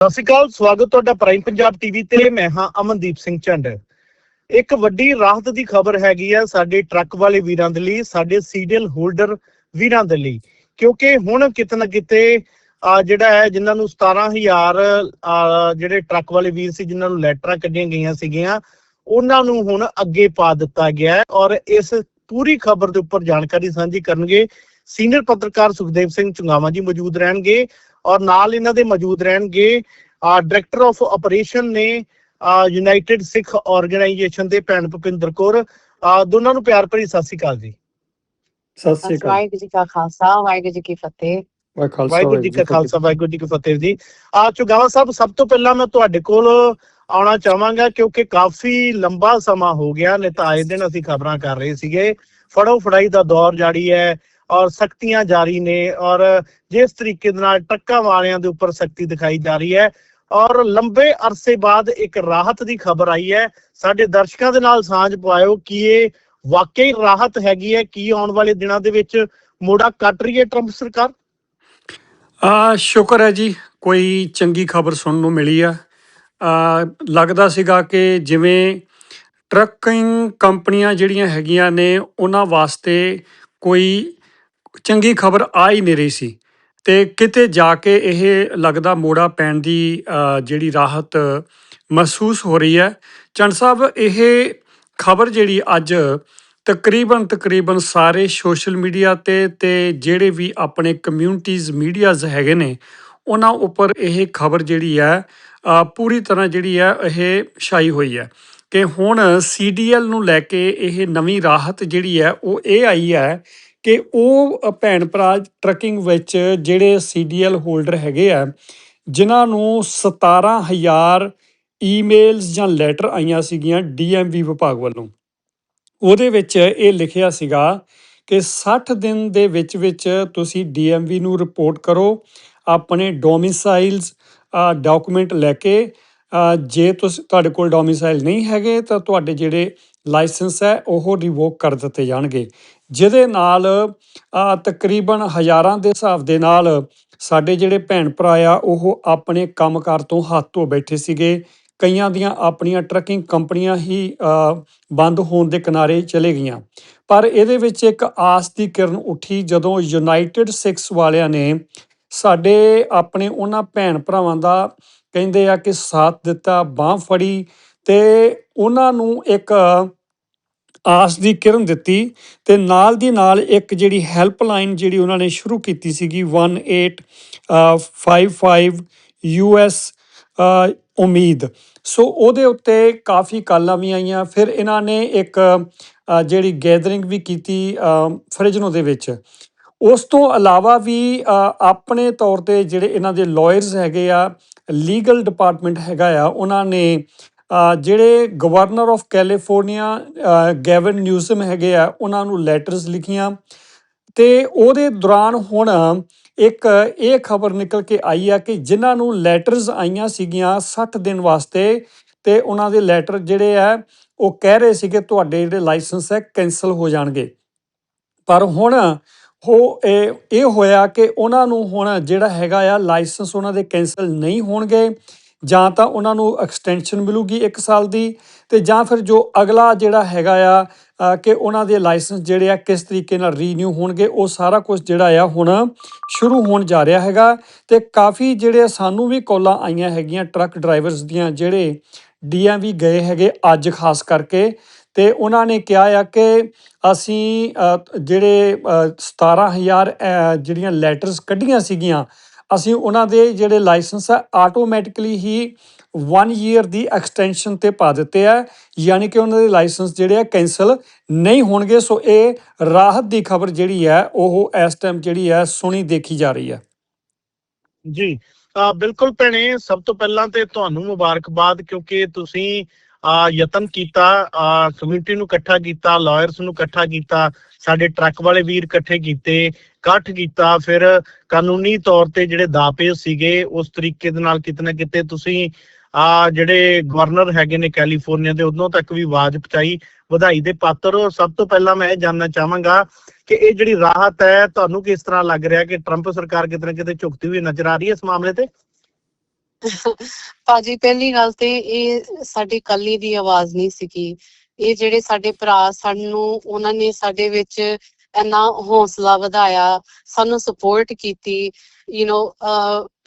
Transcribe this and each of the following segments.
ਸਤਿ ਸ਼੍ਰੀ ਅਕਾਲ, ਸਵਾਗਤ ਤੁਹਾਡਾ ਪ੍ਰਾਈਮ ਪੰਜਾਬ ਟੀਵੀ ਤੇ। ਮੈਂ ਹਾਂ ਅਮਨਦੀਪ ਸਿੰਘ ਚੰਡ ਇੱਕ ਵੱਡੀ ਰਾਹਤ ਦੀ ਖਬਰ ਹੈਗੀ ਆ ਸਾਡੇ ਟਰੱਕ ਵਾਲੇ ਵੀਰਾਂ ਦੇ ਲਈ, ਸਾਡੇ ਸੀਰੀਅਲ ਹੋਲਡਰ ਵੀਰਾਂ ਦੇ ਲਈ। ਕਿਉਂਕਿ ਹੁਣ ਕਿਤੇ ਨਾ ਕਿਤੇ ਜਿਹੜਾ ਹੈ, ਜਿਨ੍ਹਾਂ ਨੂੰ 17000 ਜਿਹੜੇ ਟਰੱਕ ਵਾਲੇ ਵੀਰ ਸੀ, ਜਿਨ੍ਹਾਂ ਨੂੰ ਲੈਟਰਾਂ ਕੱਢੀਆਂ ਗਈਆਂ ਸੀਗੀਆਂ, ਉਹਨਾਂ ਨੂੰ ਹੁਣ ਅੱਗੇ ਪਾ ਦਿੱਤਾ ਗਿਆ ਹੈ ਔਰ ਇਸ ਪੂਰੀ ਖਬਰ ਦੇ ਉੱਪਰ ਜਾਣਕਾਰੀ ਸਾਂਝੀ ਕਰਨਗੇ। ਸੀਨੀਅਰ ਪੱਤਰਕਾਰ ਸੁਖਦੇਵ ਸਿੰਘ ਚੁੰਗਾਵਾ ਜੀ ਮੌਜੂਦ ਰਹਿਣਗੇ। ਔਰ ਨਾਲ ਇਹਨਾਂ ਦੇ ਮੌਜੂਦ ਰਹਿਣਗੇ ਡਾਇਰੈਕਟਰ ਆਫ ਆਪਰੇਸ਼ਨ ਨੇ ਯੂਨਾਈਟਿਡ ਸਿੱਖ ਆਰਗੇਨਾਈਜੇਸ਼ਨ ਦੇ ਭੈਣ ਭੁਪਿੰਦਰ ਕੌਰ ਦੋਨਾਂ ਨੂੰ ਪਿਆਰ ਭਰੀ ਸਤਿ ਸ਼੍ਰੀ ਅਕਾਲ ਜੀ। ਸਤਿ ਸ੍ਰੀ ਅਕਾਲ। ਵਾਹਿਗੁਰੂ ਜੀ ਕਾ ਖਾਲਸਾ ਵਾਹਿਗੁਰੂ ਜੀ ਕੀ ਫਤਿਹ। ਵਾਹਿਗੁਰੂ ਜੀ ਕਾ ਖਾਲਸਾ ਵਾਹਿਗੁਰੂ ਜੀ ਕੀ ਫਤਿਹ ਜੀ। ਆ ਚੁਗਾਵਾ ਸਾਹਿਬ ਸਭ ਤੋਂ ਪਹਿਲਾਂ ਮੈਂ ਤੁਹਾਡੇ ਕੋਲ ਆਉਣਾ ਚਾਹਾਂਗਾ ਕਿਉਂਕਿ ਕਾਫੀ ਲੰਬਾ ਸਮਾਂ ਹੋ ਗਿਆ ਨਹੀਂ ਤਾਂ ਆਏ ਦਿਨ ਅਸੀਂ ਖਬਰਾਂ ਕਰ ਰਹੇ ਸੀਗੇ। ਫੜੋ ਫੜਾਈ ਦਾ ਦੌਰ ਜਾਰੀ ਹੈ ਔਰ ਸਖਤੀਆਂ ਜਾਰੀ ਨੇ ਔਰ ਜਿਸ ਤਰੀਕੇ ਦੇ ਨਾਲ ਟਰੱਕਾਂ ਵਾਲਿਆਂ ਦੇ ਉੱਪਰ ਸਖਤੀ ਦਿਖਾਈ ਜਾ ਰਹੀ ਹੈ ਔਰ ਲੰਬੇ ਅਰਸੇ ਬਾਅਦ ਇੱਕ ਰਾਹਤ ਦੀ ਖਬਰ ਆਈ ਹੈ। ਸਾਡੇ ਦਰਸ਼ਕਾਂ ਦੇ ਨਾਲ ਸਾਂਝ ਪਵਾਇਓ ਕਿ ਇਹ ਵਾਕਈ ਰਾਹਤ ਹੈਗੀ ਹੈ। ਕੀ ਆਉਣ ਵਾਲੇ ਦਿਨਾਂ ਦੇ ਵਿੱਚ ਮੋੜਾ ਕੱਟ ਰਹੀ ਹੈ ਟਰੰਪ ਸਰਕਾਰ? ਆ ਸ਼ੁਕਰ ਹੈ ਜੀ, ਕੋਈ ਚੰਗੀ ਖਬਰ ਸੁਣਨ ਨੂੰ ਮਿਲੀ ਆ। ਆ ਲੱਗਦਾ ਸੀਗਾ ਕਿ ਜਿਵੇਂ ਟਰੱਕਿੰਗ ਕੰਪਨੀਆਂ ਜਿਹੜੀਆਂ ਹੈਗੀਆਂ ਨੇ, ਉਹਨਾਂ ਵਾਸਤੇ ਕੋਈ ਚੰਗੀ ਖਬਰ ਆ ਹੀ ਨਹੀਂ ਰਹੀ ਸੀ ਤੇ ਕਿਤੇ ਜਾ ਕੇ ਇਹ ਲੱਗਦਾ ਮੋੜਾ ਪੈਣ ਦੀ ਜਿਹੜੀ ਰਾਹਤ ਮਹਿਸੂਸ ਹੋ ਰਹੀ ਹੈ। ਚੰਦ ਸਾਹਿਬ, ਇਹ ਖਬਰ ਜਿਹੜੀ ਅੱਜ ਤਕਰੀਬਨ ਤਕਰੀਬਨ ਸਾਰੇ ਸੋਸ਼ਲ ਮੀਡੀਆ ਤੇ ਤੇ ਜਿਹੜੇ ਵੀ ਆਪਣੇ ਕਮਿਊਨਿਟੀਜ਼, ਮੀਡੀਆਜ਼ ਹੈਗੇ ਨੇ, ਉਹਨਾਂ ਉੱਪਰ ਇਹ ਖਬਰ ਜਿਹੜੀ ਹੈ ਪੂਰੀ ਤਰ੍ਹਾਂ ਜਿਹੜੀ ਹੈ, ਇਹ ਛਾਈ ਹੋਈ ਹੈ ਕਿ ਹੁਣ ਸੀਡੀਐਲ ਨੂੰ ਲੈ ਕੇ ਇਹ ਨਵੀਂ ਰਾਹਤ ਜਿਹੜੀ ਹੈ, ਉਹ ਇਹ ਆਈ ਹੈ ਕਿ ਉਹ ਭੈਣ ਭਰਾ ਟਰੱਕਿੰਗ ਵਿੱਚ ਜਿਹੜੇ ਸੀਡੀਐਲ ਹੋਲਡਰ ਹੈਗੇ ਆ, ਜਿਨ੍ਹਾਂ ਨੂੰ 17000 ਈਮੇਲਸ ਜਾਂ ਲੈਟਰ ਆਈਆਂ ਸੀਗੀਆਂ ਡੀਐਮਵੀ ਵਿਭਾਗ ਵੱਲੋਂ। ਉਹਦੇ ਵਿੱਚ ਇਹ ਲਿਖਿਆ ਸੀਗਾ ਕਿ 60 ਦਿਨ ਦੇ ਵਿੱਚ ਵਿੱਚ ਤੁਸੀਂ ਡੀਐਮਵੀ ਨੂੰ ਰਿਪੋਰਟ ਕਰੋ, ਆਪਣੇ ਡੋਮਿਸਾਈਲਸ ਡਾਕੂਮੈਂਟ ਲੈ ਕੇ ਜੇ ਤੁਸੀਂ, ਤੁਹਾਡੇ ਕੋਲ ਡੋਮਿਸਾਈਲ ਨਹੀਂ ਹੈਗੇ ਤਾਂ ਤੁਹਾਡੇ ਜਿਹੜੇ ਲਾਇਸੈਂਸ ਹੈ ਉਹ ਰਿਵੋਕ ਕਰ ਦਿੱਤੇ ਜਾਣਗੇ। ਜਿਹਦੇ ਨਾਲ ਤਕਰੀਬਨ ਹਜ਼ਾਰਾਂ ਦੇ ਹਿਸਾਬ ਦੇ ਨਾਲ ਸਾਡੇ ਜਿਹੜੇ ਭੈਣ ਭਰਾ ਆ, ਉਹ ਆਪਣੇ ਕੰਮਕਾਰ ਤੋਂ ਹੱਥ ਧੋ ਬੈਠੇ ਸੀਗੇ। ਕਈਆਂ ਦੀਆਂ ਆਪਣੀਆਂ ਟਰੱਕਿੰਗ ਕੰਪਨੀਆਂ ਹੀ ਬੰਦ ਹੋਣ ਦੇ ਕਿਨਾਰੇ ਚਲੇ ਗਈਆਂ। ਪਰ ਇਹਦੇ ਵਿੱਚ ਇੱਕ ਆਸ ਦੀ ਕਿਰਨ ਉੱਠੀ ਜਦੋਂ ਯੂਨਾਈਟਿਡ ਸਿਕਸ ਵਾਲਿਆਂ ਨੇ ਸਾਡੇ ਆਪਣੇ ਉਹਨਾਂ ਭੈਣ ਭਰਾਵਾਂ ਦਾ ਕਹਿੰਦੇ ਆ ਕਿ ਸਾਥ ਦਿੱਤਾ, ਬਾਹ ਫੜੀ ਤੇ ਉਹਨਾਂ ਨੂੰ ਇੱਕ ਆਸ ਦੀ ਕਿਰਨ ਦਿੱਤੀ ਤੇ ਨਾਲ ਦੀ ਨਾਲ ਇੱਕ ਜਿਹੜੀ ਹੈਲਪਲਾਈਨ ਜਿਹੜੀ ਉਹਨਾਂ ਨੇ ਸ਼ੁਰੂ ਕੀਤੀ ਸੀਗੀ 1855 ਯੂਐਸ ਉਮੀਦ। ਸੋ ਉਹਦੇ ਉੱਤੇ ਕਾਫੀ ਕਾਲਾਂ ਵੀ ਆਈਆਂ। ਫਿਰ ਇਹਨਾਂ ਨੇ ਇੱਕ ਜਿਹੜੀ ਗੈਦਰਿੰਗ ਵੀ ਕੀਤੀ ਫਰਿਜਨੋ ਦੇ ਵਿੱਚ। ਉਸ ਤੋਂ ਇਲਾਵਾ ਵੀ ਆਪਣੇ ਤੌਰ ਤੇ ਜਿਹੜੇ ਇਹਨਾਂ ਦੇ ਲਾਇਰਸ ਹੈਗੇ ਆ, ਲੀਗਲ ਡਿਪਾਰਟਮੈਂਟ ਹੈਗਾ ਆ, ਉਹਨਾਂ ਨੇ ਜਿਹੜੇ governor of California Gavin Newsom ਹੈਗੇ ਆ, ਉਹਨਾਂ ਨੂੰ ਲੈਟਰਸ ਲਿਖੀਆਂ। ਤੇ ਉਹਦੇ ਦੌਰਾਨ ਹੁਣ ਇੱਕ ਇਹ ਖਬਰ ਨਿਕਲ ਕੇ ਆਈ ਆ ਕਿ ਜਿਨ੍ਹਾਂ ਨੂੰ ਲੈਟਰਸ ਆਈਆਂ ਸੀਗੀਆਂ 60 ਦਿਨ ਵਾਸਤੇ, ਤੇ ਉਹਨਾਂ ਦੇ ਲੈਟਰ ਜਿਹੜੇ ਆ, ਉਹ ਕਹਿ ਰਹੇ ਸੀਗੇ ਤੁਹਾਡੇ ਜਿਹੜੇ ਲਾਇਸੈਂਸ ਹੈ ਕੈਨਸਲ ਹੋ ਜਾਣਗੇ। ਪਰ ਹੁਣ ਉਹ ਇਹ ਇਹ ਹੋਇਆ ਕਿ ਉਹਨਾਂ ਨੂੰ ਹੁਣ ਜਿਹੜਾ ਹੈਗਾ ਆ ਲਾਇਸੈਂਸ ਉਹਨਾਂ ਦੇ ਕੈਨਸਲ ਨਹੀਂ ਹੋਣਗੇ। ਜਾਂ ਤਾਂ ਉਹਨਾਂ ਨੂੰ ਐਕਸਟੈਂਸ਼ਨ ਮਿਲੂਗੀ 1 ਸਾਲ ਦੀ ਤੇ ਜਾਂ ਫਿਰ ਜੋ ਅਗਲਾ ਜਿਹੜਾ ਹੈਗਾ ਆ ਕਿ ਉਹਨਾਂ ਦੇ ਲਾਇਸੈਂਸ ਜਿਹੜੇ ਆ ਕਿਸ ਤਰੀਕੇ ਨਾਲ ਰੀਨਿਊ ਹੋਣਗੇ ਉਹ ਸਾਰਾ ਕੁਝ ਜਿਹੜਾ ਆ ਹੁਣ ਸ਼ੁਰੂ ਹੋਣ ਜਾ ਰਿਹਾ ਹੈਗਾ ਤੇ ਕਾਫੀ ਜਿਹੜੇ ਸਾਨੂੰ ਵੀ ਕਾਲਾਂ ਆਈਆਂ ਹੈਗੀਆਂ ਟਰੱਕ ਡਰਾਈਵਰਸ ਦੀਆਂ ਜਿਹੜੇ ਡੀਐਮਵੀ ਗਏ ਹੈਗੇ ਅੱਜ ਖਾਸ ਕਰਕੇ ਤੇ ਉਹਨਾਂ ਨੇ ਕਿਹਾ ਆ ਕਿ ਅਸੀਂ ਜਿਹੜੇ ਅ, 17000 ਜਿਹੜੀਆਂ ਲੈਟਰਸ ਕੱਢੀਆਂ ਸੀਗੀਆਂ ਅਸੀਂ ਉਹਨਾਂ ਦੇ ਜਿਹੜੇ ਲਾਇਸੈਂਸ ਆ ਆਟੋਮੈਟਿਕਲੀ ਹੀ 1 ਈਅਰ ਦੀ ਐਕਸਟੈਂਸ਼ਨ ਤੇ ਪਾ ਦਿੱਤੇ ਆ। ਯਾਨੀ ਕਿ ਉਹਨਾਂ ਦੇ ਲਾਇਸੈਂਸ ਜਿਹੜੇ ਆ ਕੈਨਸਲ ਨਹੀਂ ਹੋਣਗੇ। ਸੋ ਇਹ ਰਾਹਤ ਦੀ ਖਬਰ ਜਿਹੜੀ ਹੈ ਉਹ ਇਸ ਟਾਈਮ ਜਿਹੜੀ ਹੈ ਸੁਣੀ ਦੇਖੀ ਜਾ ਰਹੀ ਹੈ ਜੀ ਬਿਲਕੁਲ ਭੈਣੇ, ਸਭ ਤੋਂ ਪਹਿਲਾਂ ਤੇ ਤੁਹਾਨੂੰ ਮੁਬਾਰਕਬਾਦ, ਕਿਉਂਕਿ ਤੁਸੀਂ ਯਤਨ ਕੀਤਾ ਕਮਿਊਨਿਟੀ ਨੂੰ ਇਕੱਠਾ ਕੀਤਾ ਲਾਇਰਸ ਨੂੰ ਇਕੱਠਾ ਕੀਤਾ ਸਾਡੇ ਟਰੱਕ ਵਾਲੇ ਵੀਰ ਇਕੱਠੇ ਕੀਤੇ, ਇਕੱਠ ਕੀਤਾ, ਫਿਰ ਕਾਨੂੰਨੀ ਤੌਰ ਤੇ ਜਿਹੜੇ ਦਾਪੇ ਸੀਗੇ, ਉਸ ਤਰੀਕੇ ਦੇ ਨਾਲ ਕਿਤੇ ਨਾ ਕਿਤੇ ਤੁਸੀਂ ਆ ਜਿਹੜੇ ਗਵਰਨਰ ਹੈਗੇ ਨੇ ਕੈਲੀਫੋਰਨੀਆ ਦੇ, ਉਦੋਂ ਤੱਕ ਵੀ ਆਵਾਜ਼ ਪਹੁੰਚਾਈ, ਵਧਾਈ ਦੇ ਪਾਤਰ। ਸਭ ਤੋਂ ਪਹਿਲਾਂ ਮੈਂ ਇਹ ਜਾਨਣਾ ਚਾਹਾਂਗਾ ਕਿ ਇਹ ਜਿਹੜੀ ਰਾਹਤ ਹੈ, ਤੁਹਾਨੂੰ ਕਿਸ ਤਰ੍ਹਾਂ ਲੱਗ ਰਿਹਾ ਕਿ ਟਰੰਪ ਸਰਕਾਰ ਕਿਤੇ ਨਾ ਕਿਤੇ ਝੁਕਦੀ ਹੋਈ ਨਜ਼ਰ ਆ ਰਹੀ ਹੈ ਇਸ ਮਾਮਲੇ ਤੇ? ਭਾਜੀ, ਪਹਿਲੀ ਗੱਲ ਤੇ ਇਹ ਸਾਡੀ ਕੱਲੀ ਦੀ ਆਵਾਜ਼ ਨਹੀਂ ਸੀਗੀ। ਇਹ ਜਿਹੜੇ ਸਾਡੇ ਭਰਾ ਸਾਨੂੰ ਉਹਨਾਂ ਨੇ ਸਾਡੇ ਵਿੱਚ ਇੰਨਾ ਹੌਸਲਾ ਵਧਾਇਆ ਸਾਨੂੰ ਸਪੋਰਟ ਕੀਤੀ ਯੂ نو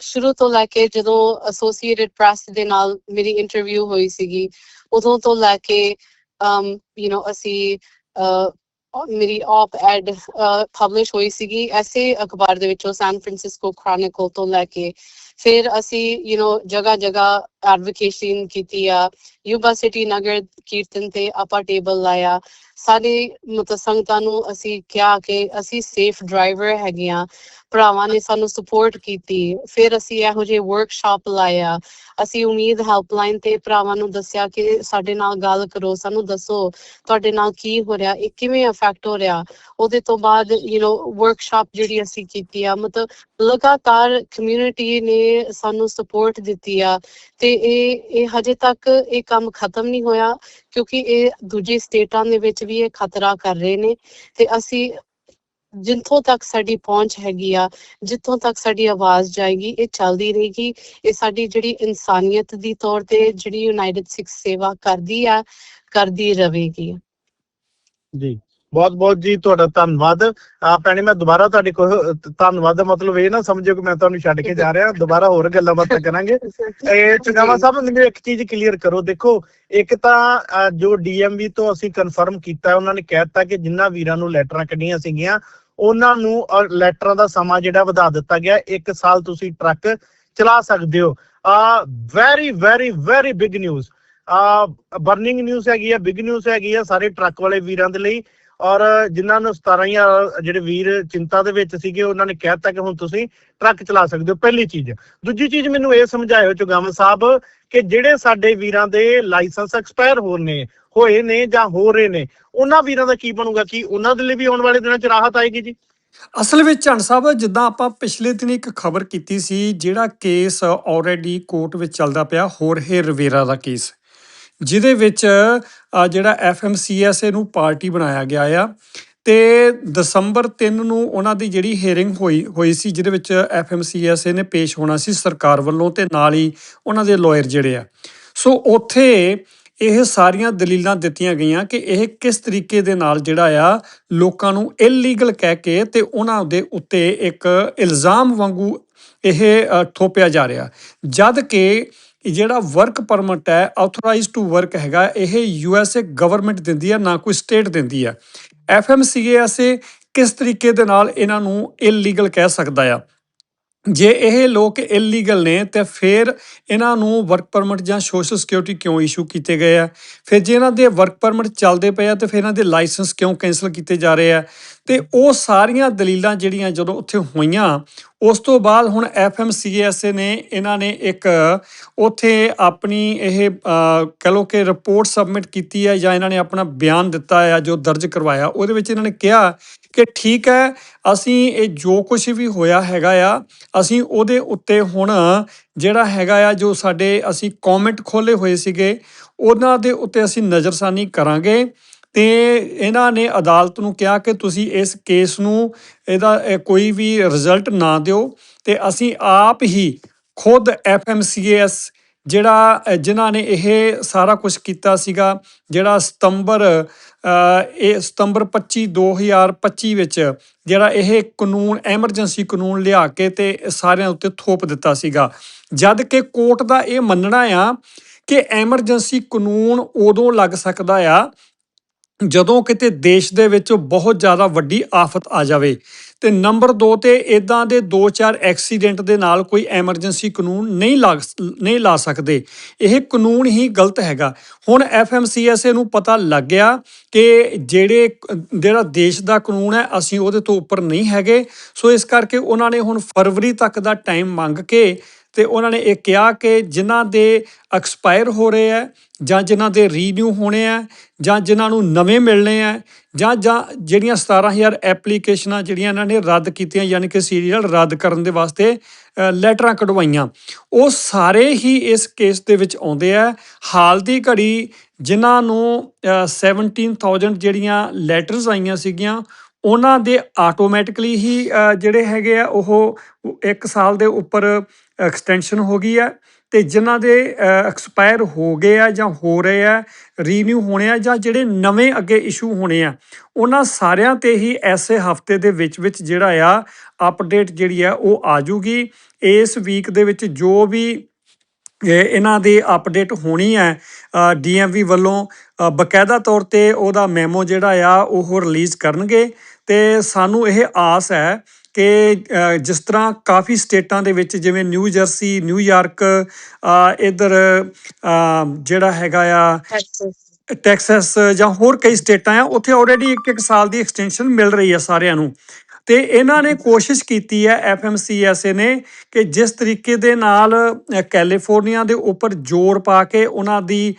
ਸ਼ੁਰੂ ਤੋਂ ਲੈ ਕੇ ਜਦੋਂ ਐਸੋਸੀਏਟਡ ਪ੍ਰੈਸ ਦੇ ਨਾਲ ਮੇਰੀ ਇੰਟਰਵਿਊ ਹੋਈ ਸੀਗੀ ਉਦੋਂ ਤੋਂ ਲੈ ਕੇ um ਯੂ نو ਅਸੀਂ ਅਹ, ਮੇਰੀ ਆਪ ਐਡ ਪਬਲਿਸ਼ ਹੋਈ ਸੀਗੀ। ਐਸੇ ਅਖਬਾਰ ਦੇ ਵਿੱਚੋਂ ਸੈਨ ਫ੍ਰਾਂਸਿਸਕੋ ਕ੍ਰੋਨਿਕਲ ਤੋਂ ਲੈ ਕੇ ਫਿਰ ਅਸੀਂ ਯੂ نو ਜਗ੍ਹਾ ਜਗ੍ਹਾ ਐਡਵੋਕੇਸ਼ਨ ਕੀਤੀ ਆ। ਯੂਬਾ ਸਿਟੀ ਨਗਰ ਕੀਰਤਨ ਤੇ ਆਪਾਂ ਟੇਬਲ ਲਾਇਆ। ਸਾਰੇ ਮਤਲਬ ਸੰਗਤਾਂ ਨੂੰ ਅਸੀਂ ਕਿਹਾ ਕਿ ਅਸੀਂ ਸੇਫ ਡਰਾਈਵਰ ਹੈਗੇ ਆ ਭਰਾਵਾਂ ਨੇ ਸਾਨੂੰ ਸਪੋਰਟ ਕੀਤੀ। ਫਿਰ ਅਸੀਂ ਇਹੋ ਜਿਹੇ ਵਰਕਸ਼ਾਪ ਲਾਇਆ। ਅਸੀਂ ਉਮੀਦ ਹੈਲਪਲਾਈਨ ਤੇ ਭਰਾਵਾਂ ਨੂੰ ਦੱਸਿਆ ਕਿ ਸਾਡੇ ਨਾਲ ਗੱਲ ਕਰੋ, ਸਾਨੂੰ ਦੱਸੋ ਤੁਹਾਡੇ ਨਾਲ ਕੀ ਹੋ ਰਿਹਾ, ਇਹ ਕਿਵੇਂ ਅਫੈਕਟ ਹੋ ਰਿਹਾ। ਉਹਦੇ ਤੋਂ ਬਾਅਦ ਯੂ نو ਵਰਕਸ਼ਾਪ ਜਿਹੜੀ ਅਸੀਂ ਕੀਤੀ ਆ, ਮਤਲਬ ਲਗਾਤਾਰ ਕਮਿਊਨਿਟੀ ਨੇ ਸਾਨੂੰ ਸਪੋਰਟ ਦਿੱਤੀ ਆ। ਤੇ ਇਹ ਇਹ ਹਜੇ ਤੱਕ ਇਹ ਕੰਮ ਖਤਮ ਨਹੀਂ ਹੋਇਆ, ਕਿਉਂਕਿ ਇਹ ਦੂਜੀ ਸਟੇਟਾਂ ਦੇ ਵਿੱਚ ਵੀ ਇਹ ਖਤਰਾ ਕਰ ਰਹੇ ਨੇ ਤੇ ਅਸੀਂ ਜਿੱਥੋਂ ਤੱਕ ਸਾਡੀ ਪਹੁੰਚ ਹੈਗੀ ਆ, ਜਿੱਥੋਂ ਤੱਕ ਸਾਡੀ ਆਵਾਜ਼ ਜਾਏਗੀ, ਇਹ ਚੱਲਦੀ ਰਹੇਗੀ। ਇਹ ਸਾਡੀ ਜਿਹੜੀ ਇਨਸਾਨੀਅਤ ਦੀ ਤੌਰ ਤੇ ਜਿਹੜੀ ਯੂਨਾਈਟਿਡ ਸਿੱਖ ਸੇਵਾ ਕਰਦੀ ਆ, ਕਰਦੀ ਰਹੇਗੀ। ਜੀ। ਬਹੁਤ ਬਹੁਤ ਜੀ ਤੁਹਾਡਾ ਧੰਨਵਾਦ। ਆ ਭੈਣੇ, ਮੈਂ ਦੁਬਾਰਾ ਤੁਹਾਡੇ ਕੋਲ, ਧੰਨਵਾਦ ਦਾ ਮਤਲਬ ਇਹ ਨਾ ਸਮਝਿਓ ਕਿ ਮੈਂ ਤੁਹਾਨੂੰ ਛੱਡ ਕੇ ਜਾ ਰਿਹਾ। ਦੁਬਾਰਾ ਹੋਰ ਗੱਲਾਂ ਬਾਤਾਂ ਕਰਾਂਗੇ। ਇਹ ਚੁਗਾਵਾ ਸਾਹਿਬ, ਮੈਨੂੰ ਇੱਕ ਚੀਜ਼ ਕਲੀਅਰ ਕਰੋ। ਦੇਖੋ, ਇੱਕ ਤਾਂ ਜੋ ਡੀਐਮਵੀ ਤੋਂ ਅਸੀਂ ਕਨਫਰਮ ਕੀਤਾ, ਉਹਨਾਂ ਨੇ ਕਹਿਤਾ ਕਿ ਜਿੰਨਾ ਵੀਰਾਂ ਨੂੰ ਲੈਟਰਾਂ ਕੱਢੀਆਂ ਸੀਗੀਆਂ, ਉਹਨਾਂ ਨੂੰ ਲੈਟਰਾਂ ਦਾ ਸਮਾਂ ਜਿਹੜਾ ਵਧਾ ਦਿੱਤਾ ਗਿਆ। ਇੱਕ ਸਾਲ ਤੁਸੀਂ ਟਰੱਕ ਚਲਾ ਸਕਦੇ ਹੋ। ਆ very very very big news ਆ ਬਰਨਿੰਗ ਨਿਊਜ਼ ਹੈਗੀ ਆ ਬਿਗ ਨਿਊਜ਼ ਹੈਗੀ ਆ ਸਾਰੇ ਟਰੱਕ ਵਾਲੇ ਵੀਰਾਂ ਦੇ ਲਈ। ਔਰ ਜਿਨ੍ਹਾਂ ਨੂੰ 17000 ਜਿਹੜੇ ਵੀਰ ਚਿੰਤਾ ਦੇ ਵਿੱਚ ਸੀਗੇ, ਉਹਨਾਂ ਨੇ ਕਹਿਤਾ ਕਿ ਹੁਣ ਤੁਸੀਂ ਟਰੱਕ ਚਲਾ ਸਕਦੇ ਹੋ, ਪਹਿਲੀ ਚੀਜ਼। ਦੂਜੀ ਚੀਜ਼ ਮੈਨੂੰ ਇਹ ਸਮਝਾਇਓ ਚੁਗਾਮ ਸਾਹਿਬ ਕਿ ਜਿਹੜੇ ਸਾਡੇ ਵੀਰਾਂ ਦੇ ਲਾਇਸੈਂਸ ਐਕਸਪਾਇਰ ਹੋ ਨੇ, ਹੋਏ ਨੇ ਜਾਂ ਹੋ ਰਹੇ ਨੇ, ਉਹਨਾਂ ਵੀਰਾਂ ਦਾ ਕੀ ਬਣੂਗਾ? ਕੀ ਉਹਨਾਂ ਦੇ ਲਈ ਵੀ ਆਉਣ ਵਾਲੇ ਦਿਨਾਂ 'ਚ ਰਾਹਤ ਆਏਗੀ ਜੀ? ਅਸਲ ਵਿੱਚ ਝੰਡ ਸਾਹਿਬ, ਜਿੱਦਾਂ ਆਪਾਂ ਪਿਛਲੇ ਦਿਨ ਇੱਕ ਖਬਰ ਕੀਤੀ ਸੀ, ਜਿਹੜਾ ਕੇਸ ਆਲਰੇਡੀ ਕੋਰਟ ਵਿੱਚ ਚੱਲਦਾ ਪਿਆ, ਹੋਰ ਹੋਰਹੇ ਰਵੇਰਾ ਦਾ ਕੇਸ। ਜਿਹਦੇ ਵਿੱਚ ਜਿਹੜਾ ਐਫਐਮਸੀਐਸਏ ਨੂੰ ਪਾਰਟੀ ਬਣਾਇਆ ਗਿਆ ਆ। ਤੇ ਦਸੰਬਰ 3 ਨੂੰ ਉਹਨਾਂ ਦੀ ਜਿਹੜੀ ਹੀਅਰਿੰਗ ਹੋਈ ਹੋਈ ਸੀ, ਜਿਹਦੇ ਵਿੱਚ ਐਫਐਮਸੀਐਸਏ ਨੇ ਪੇਸ਼ ਹੋਣਾ ਸੀ ਸਰਕਾਰ ਵੱਲੋਂ ਤੇ ਨਾਲ ਹੀ ਉਹਨਾਂ ਦੇ ਲਾਇਰ ਜਿਹੜੇ ਆ। ਸੋ ਉੱਥੇ ਇਹ ਸਾਰੀਆਂ ਦਲੀਲਾਂ ਦਿੱਤੀਆਂ ਗਈਆਂ ਕਿ ਇਹ ਕਿਸ ਤਰੀਕੇ ਦੇ ਨਾਲ ਜਿਹੜਾ ਆ, ਲੋਕਾਂ ਨੂੰ ਇਲੀਗਲ ਕਹਿ ਕੇ ਤੇ ਉਹਨਾਂ ਦੇ ਉੱਤੇ ਇੱਕ ਇਲਜ਼ਾਮ ਵਾਂਗੂ ਇਹ ਥੋਪਿਆ ਜਾ ਰਿਹਾ। ਜਦ ਕਿ ਜਿਹੜਾ ਵਰਕ ਪਰਮਿਟ ਹੈ ਆਥੋਰਾਈਜ਼ਡ ਟੂ ਵਰਕ ਹੈਗਾ, ਇਹ ਯੂਐਸਏ ਗਵਰਨਮੈਂਟ ਦਿੰਦੀ ਹੈ, ਨਾ ਕੋਈ ਸਟੇਟ ਦਿੰਦੀ ਹੈ। ਐਫਐਮਸੀਏਐਸਏ ਕਿਸ ਤਰੀਕੇ ਦੇ ਨਾਲ ਇਹਨਾਂ ਨੂੰ ਇਲੀਗਲ ਕਹਿ ਸਕਦਾ ਆ? ਜੇ ਇਹ ਲੋਕ ਇਲੀਗਲ ਨੇ, ਤੇ ਫਿਰ ਇਹਨਾਂ ਨੂੰ ਵਰਕ ਪਰਮਿਟ ਜਾਂ ਸੋਸ਼ਲ ਸਿਕਿਉਰਿਟੀ ਕਿਉਂ ਇਸ਼ੂ ਕੀਤੇ ਗਏ ਆ? ਫਿਰ ਜੇ ਇਹਨਾਂ ਦੇ ਵਰਕ ਪਰਮਿਟ ਚੱਲਦੇ ਪਏ ਆ, ਤੇ ਫਿਰ ਇਹਨਾਂ ਦੇ ਲਾਇਸੈਂਸ ਕਿਉਂ ਕੈਨਸਲ ਕੀਤੇ ਜਾ ਰਹੇ ਆ? ਤੇ ਉਹ ਸਾਰੀਆਂ ਦਲੀਲਾਂ ਜਿਹੜੀਆਂ ਜਦੋਂ ਉੱਥੇ ਹੋਈਆਂ ਉਸ ਤੋਂ ਬਾਅਦ ਹੁਣ ਐਫਐਮਸੀਐਸਏ ਨੇ ਇਹਨਾਂ ਨੇ ਇੱਕ ਉੱਥੇ ਆਪਣੀ ਇਹ ਅਹ, ਕਹਿ ਲਓ ਕਿ ਰਿਪੋਰਟ ਸਬਮਿਟ ਕੀਤੀ ਹੈ ਜਾਂ ਇਹਨਾਂ ਨੇ ਆਪਣਾ ਬਿਆਨ ਦਿੱਤਾ ਹੈ ਜੋ ਦਰਜ ਕਰਵਾਇਆ ਉਹਦੇ ਵਿੱਚ ਇਹਨਾਂ ਨੇ ਕਿਹਾ ਕਿ ਠੀਕ ਹੈ ਅਸੀਂ ਇਹ ਜੋ ਕੁਝ ਵੀ ਹੋਇਆ ਹੈਗਾ ਆ ਅਸੀਂ ਉਹਦੇ ਉੱਤੇ ਹੁਣ ਜਿਹੜਾ ਹੈਗਾ ਆ ਜੋ ਸਾਡੇ ਅਸੀਂ ਕਮੈਂਟ ਖੋਲੇ ਹੋਏ ਸੀਗੇ ਉਹਨਾਂ ਦੇ ਉੱਤੇ ਅਸੀਂ ਨਜ਼ਰਸਾਨੀ ਕਰਾਂਗੇ। ਤੇ ਇਹਨਾਂ ਨੇ ਅਦਾਲਤ ਨੂੰ ਕਿਹਾ ਕਿ ਤੁਸੀਂ ਇਸ ਕੇਸ ਨੂੰ ਇਹਦਾ ਕੋਈ ਵੀ ਰਿਜ਼ਲਟ ਨਾ ਦਿਓ ਤੇ ਅਸੀਂ ਆਪ ਹੀ ਖੁਦ ਐਫਐਮਸੀਐਸ ਜਿਹੜਾ ਅ, ਜਿਨ੍ਹਾਂ ਨੇ ਇਹ ਸਾਰਾ ਕੁਝ ਕੀਤਾ ਸੀਗਾ ਜਿਹੜਾ ਸਤੰਬਰ ਇਹ ਸਤੰਬਰ 25 2025 ਵਿੱਚ ਜਿਹੜਾ ਇਹ ਕਾਨੂੰਨ ਐਮਰਜੈਂਸੀ ਕਾਨੂੰਨ ਲਿਆ ਕੇ ਤੇ ਸਾਰਿਆਂ ਉੱਤੇ ਥੋਪ ਦਿੱਤਾ ਸੀਗਾ। ਜਦ ਕਿ ਕੋਰਟ ਦਾ ਇਹ ਮੰਨਣਾ ਆ ਕਿ ਐਮਰਜੈਂਸੀ ਕਾਨੂੰਨ ਉਦੋਂ ਲੱਗ ਸਕਦਾ ਆ ਜਦੋਂ ਕਿਤੇ ਦੇਸ਼ ਦੇ ਵਿੱਚ ਬਹੁਤ ਜ਼ਿਆਦਾ ਵੱਡੀ ਆਫਤ ਆ ਜਾਵੇ ਤੇ ਨੰਬਰ 2 ਤੇ ਇਦਾਂ ਦੇ 2-4 ਐਕਸੀਡੈਂਟ ਦੇ ਨਾਲ ਕੋਈ ਐਮਰਜੈਂਸੀ ਕਾਨੂੰਨ ਨਹੀਂ ਲਾ ਨਹੀਂ ਲਾ ਸਕਦੇ, ਇਹ ਕਾਨੂੰਨ ਹੀ ਗਲਤ ਹੈਗਾ। ਹੁਣ ਐਫਐਮਸੀਐਸਏ ਨੂੰ ਪਤਾ ਲੱਗ ਗਿਆ ਕਿ ਜਿਹੜੇ ਜਿਹੜਾ ਦੇਸ਼ ਦਾ ਕਾਨੂੰਨ ਹੈ, ਅਸੀਂ ਉਹਦੇ ਤੋਂ ਉੱਪਰ ਨਹੀਂ ਹੈਗੇ। ਸੋ ਇਸ ਕਰਕੇ ਉਹਨਾਂ ਨੇ ਹੁਣ ਫਰਵਰੀ ਤੱਕ ਦਾ ਟਾਈਮ ਮੰਗ ਕੇ ਤੇ ਉਹਨਾਂ ਨੇ ਇਹ ਕਿਹਾ ਕਿ ਜਿਨ੍ਹਾਂ ਦੇ ਐਕਸਪਾਇਰ ਹੋ ਰਹੇ ਹੈ ਜਾਂ ਜਿਨ੍ਹਾਂ ਦੇ ਰੀਨਿਊ ਹੋਣੇ ਆ ਜਾਂ ਜਿਨ੍ਹਾਂ ਨੂੰ ਨਵੇਂ ਮਿਲਣੇ ਆ ਜਾਂ ਜਾਂ ਜਿਹੜੀਆਂ 17000 ਐਪਲੀਕੇਸ਼ਨਾਂ ਜਿਹੜੀਆਂ ਇਹਨਾਂ ਨੇ ਰੱਦ ਕੀਤੀਆਂ ਯਾਨੀ ਕਿ ਸੀਰੀਅਲ ਰੱਦ ਕਰਨ ਦੇ ਵਾਸਤੇ ਲੈਟਰਾਂ ਕਢਵਾਈਆਂ। ਉਹ ਸਾਰੇ ਹੀ ਇਸ ਕੇਸ ਦੇ ਵਿੱਚ ਆਉਂਦੇ ਆ ਹਾਲ ਦੀ ਘੜੀ ਜਿਨ੍ਹਾਂ ਨੂੰ ਅ, 17000 ਜਿਹੜੀਆਂ ਲੈਟਰਸ ਆਈਆਂ ਸੀਗੀਆਂ ਉਹਨਾਂ ਦੇ ਆਟੋਮੈਟਿਕਲੀ ਹੀ ਜਿਹੜੇ ਹੈਗੇ ਆ ਉਹ ਇੱਕ ਸਾਲ ਦੇ ਉੱਪਰ ਐਕਸਟੈਂਸ਼ਨ ਹੋ ਗਈ ਹੈ ਤੇ ਜਿਨ੍ਹਾਂ ਦੇ ਐਕਸਪਾਇਰ ਹੋ ਗਏ ਆ ਜਾਂ ਹੋ ਰਹੇ ਆ ਰੀਨਿਊ ਹੋਣੇ ਆ ਜਾਂ ਜਿਹੜੇ ਨਵੇਂ ਅੱਗੇ ਇਸ਼ੂ ਹੋਣੇ ਆ ਉਹਨਾਂ ਸਾਰਿਆਂ ਤੇ ਹੀ ਐਸੇ ਹਫ਼ਤੇ ਦੇ ਵਿੱਚ ਵਿੱਚ ਜਿਹੜਾ ਆ ਅਪਡੇਟ ਜਿਹੜੀ ਆ ਉਹ ਆ ਜੂਗੀ ਇਸ ਵੀਕ ਦੇ ਵਿੱਚ ਜੋ ਵੀ ਇਹਨਾਂ ਦੀ ਅਪਡੇਟ ਹੋਣੀ ਹੈ ਡੀਐਮਵੀ ਵੱਲੋਂ ਅ, ਬਕਾਇਦਾ ਤੌਰ ਤੇ ਉਹਦਾ ਮੈਮੋ ਜਿਹੜਾ ਆ ਉਹ ਰਿਲੀਜ਼ ਕਰਨਗੇ ਤੇ ਸਾਨੂੰ ਇਹ ਆਸ ਹੈ ਕਿ ਜਿਸ ਤਰ੍ਹਾਂ ਕਾਫੀ ਸਟੇਟਾਂ ਦੇ ਵਿੱਚ ਜਿਵੇਂ ਨਿਊ ਜਰਸੀ ਨਿਊਯਾਰਕ ਇੱਧਰ ਜਿਹੜਾ ਹੈਗਾ ਆ ਟੈਕਸਸ ਜਾਂ ਹੋਰ ਕਈ ਸਟੇਟਾਂ ਆ ਉੱਥੇ ਆਲਰੇਡੀ ਇੱਕ ਇੱਕ ਸਾਲ ਦੀ ਐਕਸਟੈਂਸ਼ਨ ਮਿਲ ਰਹੀ ਹੈ ਸਾਰਿਆਂ ਨੂੰ। ਤੇ ਇਹਨਾਂ ਨੇ ਕੋਸ਼ਿਸ਼ ਕੀਤੀ ਹੈ, ਐਫਐਮਸੀਐਸਏ ਨੇ, ਕਿ ਜਿਸ ਤਰੀਕੇ ਦੇ ਨਾਲ ਕੈਲੀਫੋਰਨੀਆ ਦੇ ਉੱਪਰ ਜ਼ੋਰ ਪਾ ਕੇ ਉਹਨਾਂ ਦੀ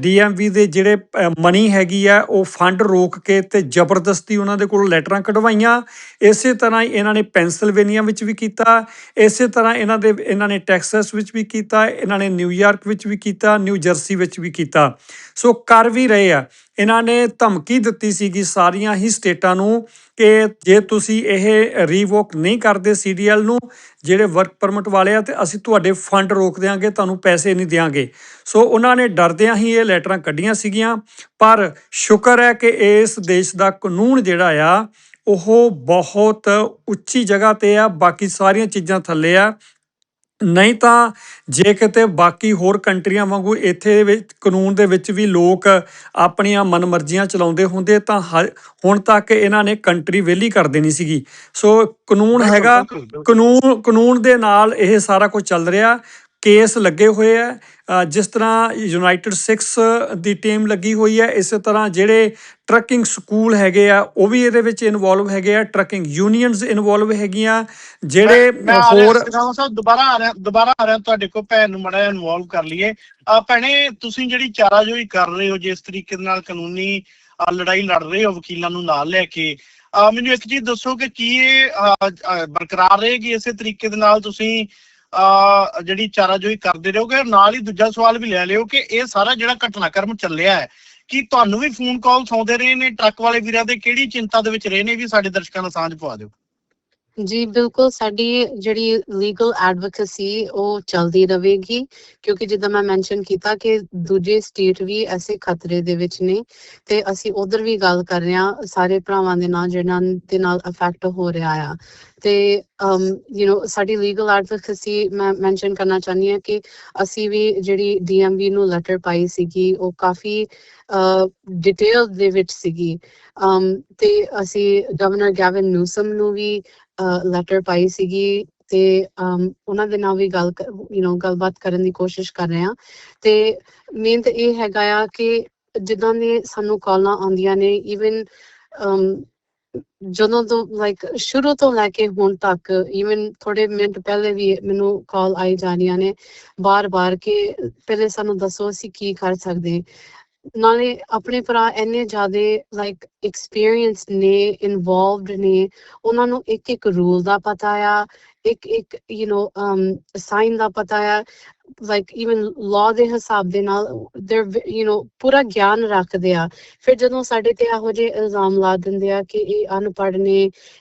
ਡੀਐਮਵੀ ਦੇ ਜਿਹੜੇ ਮਨੀ ਹੈਗੀ ਆ ਉਹ ਫੰਡ ਰੋਕ ਕੇ ਤੇ ਜ਼ਬਰਦਸਤੀ ਉਹਨਾਂ ਦੇ ਕੋਲ ਲੈਟਰਾਂ ਕਢਵਾਈਆਂ। ਇਸੇ ਤਰ੍ਹਾਂ ਹੀ ਇਹਨਾਂ ਨੇ ਪੈਂਸਿਲਵੇਨੀਆ ਵਿੱਚ ਵੀ ਕੀਤਾ। ਇਸੇ ਤਰ੍ਹਾਂ ਇਹਨਾਂ ਦੇ, ਇਹਨਾਂ ਨੇ ਟੈਕਸਸ ਵਿੱਚ ਵੀ ਕੀਤਾ। ਇਹਨਾਂ ਨੇ ਨਿਊਯਾਰਕ ਵਿੱਚ ਵੀ ਕੀਤਾ, ਨਿਊ ਜਰਸੀ ਵਿੱਚ ਵੀ ਕੀਤਾ। ਸੋ ਕਰ ਵੀ ਰਹੇ ਆ। ਇਹਨਾਂ ਨੇ ਧਮਕੀ ਦਿੱਤੀ ਸੀਗੀ ਸਾਰੀਆਂ ਹੀ ਸਟੇਟਾਂ ਨੂੰ ਕਿ ਜੇ ਤੁਸੀਂ ਇਹ ਰੀਵੋਕ ਨਹੀਂ ਕਰਦੇ ਸੀਡੀਐਲ ਨੂੰ, ਜਿਹੜੇ ਵਰਕ ਪਰਮਿਟ ਵਾਲੇ ਆ ਤੇ ਅਸੀਂ ਤੁਹਾਡੇ ਫੰਡ ਰੋਕ ਦਿਆਂਗੇ, ਤੁਹਾਨੂੰ ਪੈਸੇ ਨਹੀਂ ਦਿਆਂਗੇ। ਸੋ ਉਹਨਾਂ ਨੇ ਡਰਦਿਆਂ ਹੀ ਇਹ ਲੈਟਰਾਂ ਕੱਢੀਆਂ ਸੀਗੀਆਂ। ਪਰ ਸ਼ੁਕਰ ਹੈ ਕਿ ਇਸ ਦੇਸ਼ ਦਾ ਕਾਨੂੰਨ ਜਿਹੜਾ ਆ, ਉਹ ਬਹੁਤ ਉੱਚੀ ਜਗ੍ਹਾ ਤੇ ਆ। ਬਾਕੀ ਸਾਰੀਆਂ ਚੀਜ਼ਾਂ ਥੱਲੇ ਆ। ਨਹੀਂ ਤਾਂ ਜੇ ਕਿਤੇ ਬਾਕੀ ਹੋਰ ਕੰਟਰੀਆਂ ਵਾਂਗੂ ਇੱਥੇ ਵਿੱਚ ਕਾਨੂੰਨ ਦੇ ਵਿੱਚ ਵੀ ਲੋਕ ਆਪਣੀਆਂ ਮਨਮਰਜ਼ੀਆਂ ਚਲਾਉਂਦੇ ਹੁੰਦੇ ਤਾਂ ਹੁਣ ਤੱਕ ਇਹਨਾਂ ਨੇ ਕੰਟਰੀ ਵਿਹਲੀ ਕਰ ਦੇਣੀ ਸੀਗੀ। ਸੋ ਕਾਨੂੰਨ ਹੈਗਾ ਕਾਨੂੰਨ ਕਾਨੂੰਨ ਦੇ ਨਾਲ ਇਹ ਸਾਰਾ ਕੁਝ ਚੱਲ ਰਿਹਾ। ਕੇਸ ਲੱਗੇ ਹੋਏ ਆ ਜਿਸ ਤਰ੍ਹਾਂ ਯੂਨਾਈਟਿਡ ਸਿਕਸ ਦੀ ਟੀਮ ਲੱਗੀ ਹੋਈ ਹੈ ਇਸੇ ਤਰ੍ਹਾਂ ਜਿਹੜੇ ਟਰੱਕਿੰਗ ਸਕੂਲ ਹੈਗੇ ਆ ਉਹ ਵੀ ਇਹਦੇ ਵਿੱਚ ਇਨਵੋਲਵ ਹੈਗੇ ਆ ਟਰੱਕਿੰਗ ਯੂਨੀਅਨਸ ਇਨਵੋਲਵ ਹੈਗੀਆਂ ਜਿਹੜੇ ਹੋਰ ਸਾਹਿਬ ਦੁਬਾਰਾ ਆ ਰਿਹਾ ਦੁਬਾਰਾ ਆ ਰਿਹਾ ਤੁਹਾਡੇ ਕੋਲ ਭੈਣ ਨੂੰ ਮੜਾ ਇਨਵੋਲਵ ਕਰ ਲਈਏ। ਆ ਭੈਣੇ ਤੁਸੀਂ ਜਿਹੜੀ ਚਾਰਾਜੋਈ ਕਰ ਰਹੇ ਹੋ ਜਿਸ ਤਰੀਕੇ ਨਾਲ ਕਾਨੂੰਨੀ ਲੜਾਈ ਲੜ ਰਹੇ ਹੋ ਵਕੀਲਾਂ ਨੂੰ ਨਾਲ ਲੈ ਕੇ ਮੈਨੂੰ ਇੱਕ ਚੀਜ਼ ਦੱਸੋ ਕਿ ਕੀ ਇਹ ਬਰਕਰਾਰ ਰਹੇਗੀ ਇਸੇ ਤਰੀਕੇ ਦੇ ਨਾਲ ਤੁਸੀਂ ਜਿਹੜੀ ਚਾਰਾਜੋਈ ਕਰਦੇ ਰਹੋਗੇ, ਨਾਲ ਹੀ ਦੂਜਾ ਸਵਾਲ ਵੀ ਲੈ ਲਿਓ ਕਿ ਇਹ ਸਾਰਾ ਜਿਹੜਾ ਘਟਨਾਕ੍ਰਮ ਚੱਲਿਆ ਹੈ, ਕੀ ਤੁਹਾਨੂੰ ਵੀ ਫੋਨ ਕਾਲ ਆਉਂਦੇ ਰਹੇ ਨੇ, ਟਰੱਕ ਵਾਲੇ ਵੀਰਾਂ ਦੇ ਕਿਹੜੀ ਚਿੰਤਾ ਦੇ ਵਿੱਚ ਰਹੇ ਨੇ ਵੀ ਸਾਡੇ ਦਰਸ਼ਕਾਂ ਨੂੰ ਸਾਂਝ ਪਵਾ ਦਿਓ? ਜੀ, ਬਿਲਕੁਲ ਸਾਡੀ ਜਿਹੜੀ ਲੀਗਲ ਐਡਵੋਕੇਸੀ ਉਹ ਚੱਲਦੀ ਰਹੇਗੀ, ਕਿਉਂਕਿ ਜਿੱਦਾਂ ਮੈਂ ਮੈਂਸ਼ਨ ਕੀਤਾ ਕਿ ਦੂਜੇ ਸਟੇਟ ਵੀ ਐਸੇ ਖਤਰੇ ਦੇ ਵਿੱਚ ਨੇ ਤੇ ਅਸੀਂ ਉਧਰ ਵੀ ਗੱਲ ਕਰ ਰਹੇ ਹਾਂ, ਸਾਰੇ ਭਰਾਵਾਂ ਦੇ ਨਾਲ, ਜਿਹਨਾਂ ਦੇ ਨਾਲ ਅਫੈਕਟ ਹੋ ਰਿਹਾ ਆ ਤੇ ਯੂ نو ਸਾਡੀ ਲੀਗਲ ਐਡਵੋਕੇਸੀ ਮੈਂ ਮੈਂਸ਼ਨ ਕਰਨਾ ਚਾਹੁੰਦੀ ਹਾਂ ਕਿ ਅਸੀਂ ਵੀ ਜਿਹੜੀ ਡੀਐਮਵੀ ਨੂੰ ਲੈਟਰ ਪਾਈ ਸੀਗੀ ਉਹ ਕਾਫੀ ਡਿਟੇਲ ਦੇ ਵਿੱਚ ਸੀਗੀ um ਤੇ ਅਸੀਂ ਗਵਰਨਰ ਗੈਵਨ ਨਿਊਸਮ ਨੂੰ ਵੀ ਲੈਟਰ ਪਾਈ ਸੀਗੀ ਤੇ um, ਉਹਨਾਂ ਦੇ ਨਾਲ ਵੀ ਗੱਲ ਯੂ نو ਗੱਲਬਾਤ ਕਰਨ ਦੀ ਕੋਸ਼ਿਸ਼ ਕਰ ਰਹੇ ਹਾਂ ਤੇ ਮੇਨ ਤਾਂ ਇਹ ਹੈਗਾ ਆ ਕਿ ਜਿੱਦਾਂ ਦੇ ਸਾਨੂੰ ਕਾਲਾਂ ਆਉਂਦੀਆਂ ਨੇ ਇਵਨ ਜਦੋਂ ਤੋਂ ਲਾਈਕ ਸ਼ੁਰੂ ਤੋਂ ਲੈ ਕੇ ਹੁਣ ਤੱਕ ਇਵਨ ਥੋੜੇ ਮਿੰਟ ਪਹਿਲੇ ਵੀ ਮੈਨੂੰ ਕਾਲ ਆਈ ਜਾ ਨੇ ਬਾਰ-ਬਾਰ ਕਿ ਪਹਿਲੇ ਸਾਨੂੰ ਦੱਸੋ ਅਸੀਂ ਕੀ ਕਰ ਸਕਦੇ। ਨਾਲੇ ਆਪਣੇ ਭਰਾ ਇੰਨੇ ਜ਼ਿਆਦੇ ਲਾਈਕ ਐਕਸਪੀਰੀਅੰਸ ਨੇ ਇਨਵੋਲਵਡ ਨੇ, ਉਹਨਾਂ ਨੂੰ ਇੱਕ ਇੱਕ ਰੂਲ ਦਾ ਪਤਾ ਆ ਇੱਕ ਇੱਕ ਯੂ نو ਸਾਈਨ ਦਾ ਪਤਾ ਆ ਲਾਈਕ ਇਵਨ ਲਾਅ ਦੇ ਹਿਸਾਬ ਦੇ ਨਾਲ ਦੇ ਯੂ نو ਪੂਰਾ ਗਿਆਨ ਰੱਖਦੇ ਆ ਫਿਰ ਜਦੋਂ ਸਾਡੇ ਤੇ ਇਹੋ ਜਿਹੇ ਇਲਜ਼ਾਮ ਲਾ ਦਿੰਦੇ ਆ ਕਿ ਇਹ ਅਨਪੜ੍ਹ ਨੇ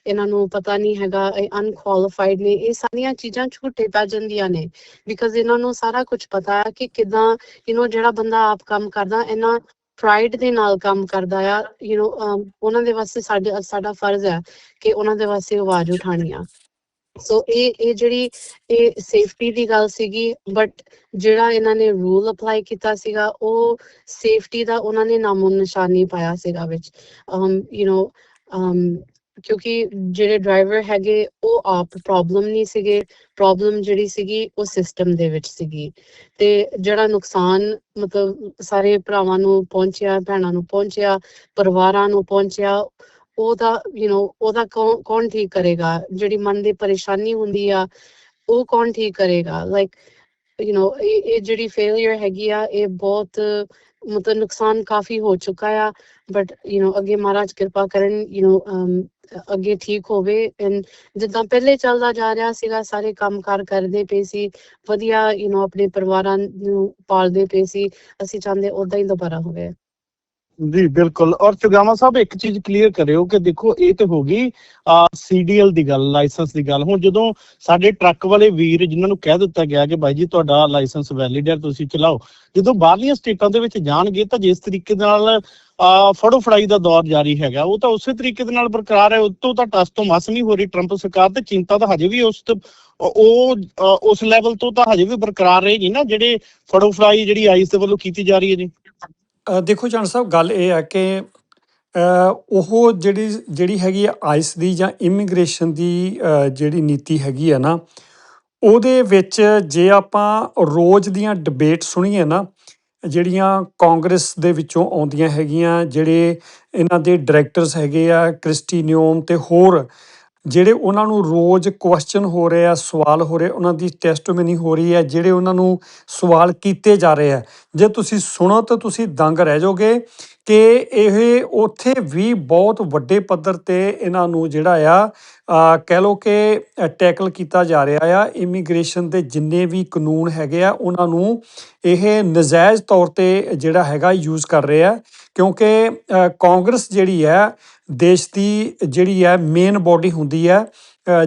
ਇਹਨਾਂ ਨੂੰ ਪਤਾ ਨਹੀਂ ਹੈਗਾ ਇਹ ਅਨਕੁਆਲੀਫਾਈਡ ਨੇ ਇਹ ਸਾਰੀਆਂ ਚੀਜ਼ਾਂ ਝੂਠੇ ਪੈ ਜਾਂਦੀਆਂ ਨੇ ਬਿਕਾਜ਼ ਇਹਨਾਂ ਨੂੰ ਸਾਰਾ ਕੁਝ ਪਤਾ ਆ ਕਿ ਕਿਦਾਂ ਯੂ نو ਜਿਹੜਾ ਬੰਦਾ ਆਪ ਕੰਮ ਕਰਦਾ ਇਹਨਾਂ ਪ੍ਰਾਈਡ ਦੇ ਨਾਲ ਕੰਮ ਕਰਦਾ ਆ ਯੂ نو ਉਹਨਾਂ ਦੇ ਵਾਸਤੇ ਸਾਡੇ ਸਾਡਾ ਫਰਜ਼ ਹੈ ਕਿ ਉਹਨਾਂ ਦੇ ਵਾਸਤੇ ਆਵਾਜ਼ ਉਠਾਣੀ ਆ ਸੋ ਇਹ ਇਹ ਜਿਹੜੀ ਇਹ ਸੇਫਟੀ ਦੀ ਗੱਲ ਸੀਗੀ ਬਟ ਜਿਹੜਾ ਇਹਨਾਂ ਨੇ ਰੂਲ ਅਪਲਾਈ ਕੀਤਾ ਸੀਗਾ, ਉਹ ਸੇਫਟੀ ਦਾ ਉਹਨਾਂ ਨੇ ਨਾਮੋ ਨਿਸ਼ਾਨ ਪਾਇਆ ਸੀਗਾ ਵਿੱਚ। Um ਯੂ نو um ਕਿਉਂਕਿ ਜਿਹੜੇ ਡਰਾਈਵਰ ਹੈਗੇ, ਉਹ ਆਪ ਪ੍ਰੋਬਲਮ ਨਹੀਂ ਸੀਗੇ। ਪ੍ਰੋਬਲਮ ਜਿਹੜੀ ਸੀਗੀ, ਉਹ ਸਿਸਟਮ ਦੇ ਵਿੱਚ ਸੀਗੀ। ਤੇ ਜਿਹੜਾ ਨੁਕਸਾਨ ਮਤਲਬ ਸਾਰੇ ਭਰਾਵਾਂ ਨੂੰ ਪਹੁੰਚਿਆ, ਭੈਣਾਂ ਨੂੰ ਪਹੁੰਚਿਆ, ਪਰਿਵਾਰਾਂ ਨੂੰ ਪਹੁੰਚਿਆ ਉਹਦਾ ਯੂ نو ਉਹਦਾ ਕੌਣ ਕੌਣ ਠੀਕ ਕਰੇਗਾ ਜਿਹੜੀ ਮਨ ਦੀ ਪਰੇਸ਼ਾਨੀ ਹੁੰਦੀ ਆ ਉਹ ਕੌਣ ਠੀਕ ਕਰੇਗਾ ਲਾਈਕ ਯੂ نو ਇਹ ਇਹ ਜਿਹੜੀ ਫੇਲਿਅਰ ਹੈਗੀ ਆ ਇਹ ਬਹੁਤ ਮਤਲਬ ਨੁਕਸਾਨ ਕਾਫੀ ਹੋ ਚੁੱਕਾ ਆ ਬਟ ਯੂ نو ਅੱਗੇ ਮਹਾਰਾਜ ਕਿਰਪਾ ਕਰਨ ਯੂ نو ਅੱਗੇ ਠੀਕ ਹੋਵੇ ਐਂਡ ਜਿੱਦਾਂ ਪਹਿਲੇ ਚੱਲਦਾ ਜਾ ਰਿਹਾ ਸੀਗਾ ਸਾਰੇ ਕੰਮਕਾਰ ਕਰਦੇ ਪਏ ਸੀ ਵਧੀਆ ਯੂ نو ਆਪਣੇ ਪਰਿਵਾਰਾਂ ਨੂੰ ਪਾਲਦੇ ਪਏ ਸੀ ਅਸੀਂ ਚਾਹੁੰਦੇ ਉਦਾਂ ਹੀ ਦੁਬਾਰਾ ਹੋਵੇ ਜੀ, ਬਿਲਕੁਲ। ਔਰ ਚੁਗਾਵਾ ਸਾਹਿਬ, ਇੱਕ ਚੀਜ਼ ਕਲੀਅਰ ਕਰਿਓ ਕਿ ਦੇਖੋ, ਇਹ ਤੇ ਹੋ ਗਈ ਸੀਡੀਐਲ ਦੀ ਗੱਲ, ਲਾਇਸੈਂਸ ਦੀ ਗੱਲ। ਹੁਣ ਜਦੋਂ ਸਾਡੇ ਟਰੱਕ ਵਾਲੇ ਵੀਰ ਜਿਨ੍ਹਾਂ ਨੂੰ ਕਹਿ ਦਿੱਤਾ ਗਿਆ ਕਿ ਭਾਈ ਜੀ, ਤੁਹਾਡਾ ਲਾਇਸੈਂਸ ਵੈਲਿਡ ਹੈ, ਤੁਸੀਂ ਚਲਾਓ, ਜਦੋਂ ਬਾਹਰਲੀਆਂ ਸਟੇਟਾਂ ਦੇ ਵਿੱਚ ਜਾਣਗੇ, ਤਾਂ ਜਿਸ ਤਰੀਕੇ ਦੇ ਨਾਲ ਫੜੋ ਫੜਾਈ ਦਾ ਦੌਰ ਜਾਰੀ ਹੈਗਾ। ਉਹ ਤਾਂ ਉਸੇ ਤਰੀਕੇ ਦੇ ਨਾਲ ਬਰਕਰਾਰ ਹੈ, ਉਤੋਂ ਤਾਂ ਟਸ ਤੋਂ ਮਸ ਨਹੀਂ ਹੋ ਰਹੀ। ਟਰੰਪ ਸਰਕਾਰ ਤੇ ਚਿੰਤਾ ਤਾਂ ਹਜੇ ਵੀ ਉਸ ਉਹ ਉਸ ਲੈਵਲ ਤੋਂ ਤਾਂ ਹਜੇ ਵੀ ਬਰਕਰਾਰ ਰਹੇਗੀ ਨਾ, ਜਿਹੜੇ ਫੜੋ ਫੜਾਈ ਜਿਹੜੀ ਆਈਸ ਦੇ ਵੱਲੋਂ ਕੀਤੀ ਜਾ ਰਹੀ ਹੈ ਜੀ। ਦੇਖੋ ਜਾਨ ਸਾਹਿਬ, ਗੱਲ ਇਹ ਹੈ ਕਿ ਉਹ ਜਿਹੜੀ ਜਿਹੜੀ ਹੈਗੀ ਆ ਆਈਸ ਦੀ ਜਾਂ ਇਮੀਗ੍ਰੇਸ਼ਨ ਦੀ ਜਿਹੜੀ ਨੀਤੀ ਹੈਗੀ ਆ ਨਾ, ਉਹਦੇ ਵਿੱਚ ਜੇ ਆਪਾਂ ਰੋਜ਼ ਦੀਆਂ ਡਿਬੇਟ ਸੁਣੀਏ ਨਾ, ਜਿਹੜੀਆਂ ਕਾਂਗਰਸ ਦੇ ਵਿੱਚੋਂ ਆਉਂਦੀਆਂ ਹੈਗੀਆਂ, ਜਿਹੜੇ ਇਹਨਾਂ ਦੇ ਡਾਇਰੈਕਟਰਸ ਹੈਗੇ ਆ, ਕ੍ਰਿਸਟੀ ਨਿਓਮ ਤੇ ਹੋਰ ਜਿਹੜੇ ਉਹਨਾਂ ਨੂੰ ਰੋਜ਼ ਕੁਐਸਚਨ ਹੋ ਰਹੇ ਆ, ਸਵਾਲ ਹੋ ਰਹੇ, ਉਹਨਾਂ ਦੀ ਟੈਸਟ ਮੈਨੀ ਹੋ ਰਹੀ ਹੈ, ਜਿਹੜੇ ਉਹਨਾਂ ਨੂੰ ਸਵਾਲ ਕੀਤੇ ਜਾ ਰਹੇ ਆ ਜੇ ਤੁਸੀਂ ਸੁਣੋ ਤਾਂ ਤੁਸੀਂ ਦੰਗ ਰਹਿ ਜਾਓਗੇ। ਕਿ ਇਹ ਉੱਥੇ ਵੀ ਬਹੁਤ ਵੱਡੇ ਪੱਧਰ ਤੇ ਇਹਨਾਂ ਨੂੰ ਜਿਹੜਾ ਆ ਕਹਿ ਲੋ ਕਿ ਟੈਕਲ ਕੀਤਾ ਜਾ ਰਿਹਾ ਆ। ਇਮੀਗ੍ਰੇਸ਼ਨ ਦੇ ਜਿੰਨੇ ਵੀ ਕਾਨੂੰਨ ਹੈਗੇ ਆ, ਉਹਨਾਂ ਨੂੰ ਇਹ ਨਜਾਇਜ਼ ਤੌਰ ਤੇ ਜਿਹੜਾ ਹੈਗਾ ਯੂਜ਼ ਕਰ ਰਹੇ ਆ। ਕਿਉਂਕਿ ਕਾਂਗਰਸ ਜਿਹੜੀ ਹੈ ਦੇਸ਼ ਦੀ ਜਿਹੜੀ ਹੈ ਮੇਨ ਬਾਡੀ ਹੁੰਦੀ ਹੈ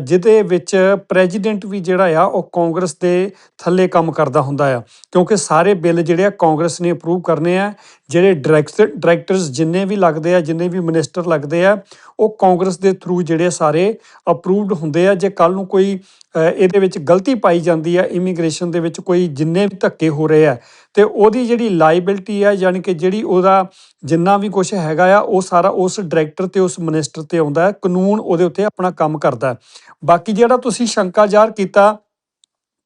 ਜਿਹਦੇ ਵਿੱਚ ਪ੍ਰੈਜ਼ੀਡੈਂਟ ਵੀ ਜਿਹੜਾ ਆ, ਉਹ ਕਾਂਗਰਸ ਦੇ ਥੱਲੇ ਕੰਮ ਕਰਦਾ ਹੁੰਦਾ ਆ। ਕਿਉਂਕਿ ਸਾਰੇ ਬਿੱਲ ਜਿਹੜੇ ਆ, ਕਾਂਗਰਸ ਨੇ ਅਪਰੂਵ ਕਰਨੇ ਆ। ਜਿਹੜੇ ਡਾਇਰੈਕਟਰ ਡਾਇਰੈਕਟਰਸ ਜਿੰਨੇ ਵੀ ਲੱਗਦੇ ਆ, ਜਿੰਨੇ ਵੀ ਮਿਨਿਸਟਰ ਲੱਗਦੇ ਆ, ਉਹ ਕਾਂਗਰਸ ਦੇ ਥਰੂ ਜਿਹੜੇ ਸਾਰੇ ਅਪਰੂਵਡ ਹੁੰਦੇ ਆ। ਜੇ ਕੱਲ ਨੂੰ ਕੋਈ ਇਹਦੇ ਵਿੱਚ ਗਲਤੀ ਪਾਈ ਜਾਂਦੀ ਆ ਇਮੀਗ੍ਰੇਸ਼ਨ ਦੇ ਵਿੱਚ ਕੋਈ ਜਿੰਨੇ ਵੀ ਧੱਕੇ ਹੋ ਰਹੇ ਆ ਤੇ ਉਹਦੀ ਜਿਹੜੀ ਲਾਇਬਿਲਟੀ ਆ, ਯਾਨੀ ਕਿ ਜਿਹੜੀ ਉਹਦਾ ਜਿੰਨਾ ਵੀ ਕੁਝ ਹੈਗਾ ਆ, ਉਹ ਸਾਰਾ ਉਸ ਡਾਇਰੈਕਟਰ ਤੇ, ਉਸ ਮਿਨਿਸਟਰ ਤੇ ਆਉਂਦਾ ਹੈ। ਕਾਨੂੰਨ ਉਹਦੇ ਉੱਤੇ ਆਪਣਾ ਕੰਮ ਕਰਦਾ ਬਾਕੀ ਜਿਹੜਾ ਤੁਸੀਂ ਸ਼ੰਕਾ ਜ਼ਾਹਰ ਕੀਤਾ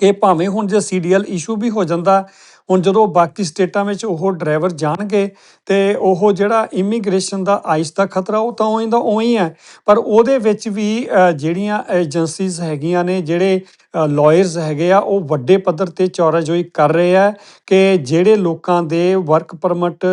ਕਿ ਭਾਵੇਂ ਹੁਣ ਜੇ ਸੀਡੀਐਲ ਇਸ਼ੂ ਵੀ ਹੋ ਜਾਂਦਾ ਹੁਣ ਜਦੋਂ ਬਾਕੀ ਸਟੇਟਾਂ ਵਿੱਚ ਉਹ ਡਰਾਈਵਰ ਜਾਣਗੇ ਤੇ ਉਹ ਜਿਹੜਾ ਇਮੀਗ੍ਰੇਸ਼ਨ ਦਾ ਆਈਸ ਦਾ ਖਤਰਾ, ਉਹ ਤਾਂ ਉਹੀ ਦਾ ਉਹੀ ਹੈ। ਪਰ ਉਹਦੇ ਵਿੱਚ ਵੀ ਜਿਹੜੀਆਂ ਏਜੰਸੀਜ਼ ਹੈਗੀਆਂ ਨੇ, ਜਿਹੜੇ ਲਾਇਰਸ ਹੈਗੇ ਆ, ਉਹ ਵੱਡੇ ਪੱਧਰ ਤੇ ਚੌਰਾਜੋਈ ਕਰ ਰਹੇ ਆ ਕਿ ਜਿਹੜੇ ਲੋਕਾਂ ਦੇ ਵਰਕ ਪਰਮਿਟ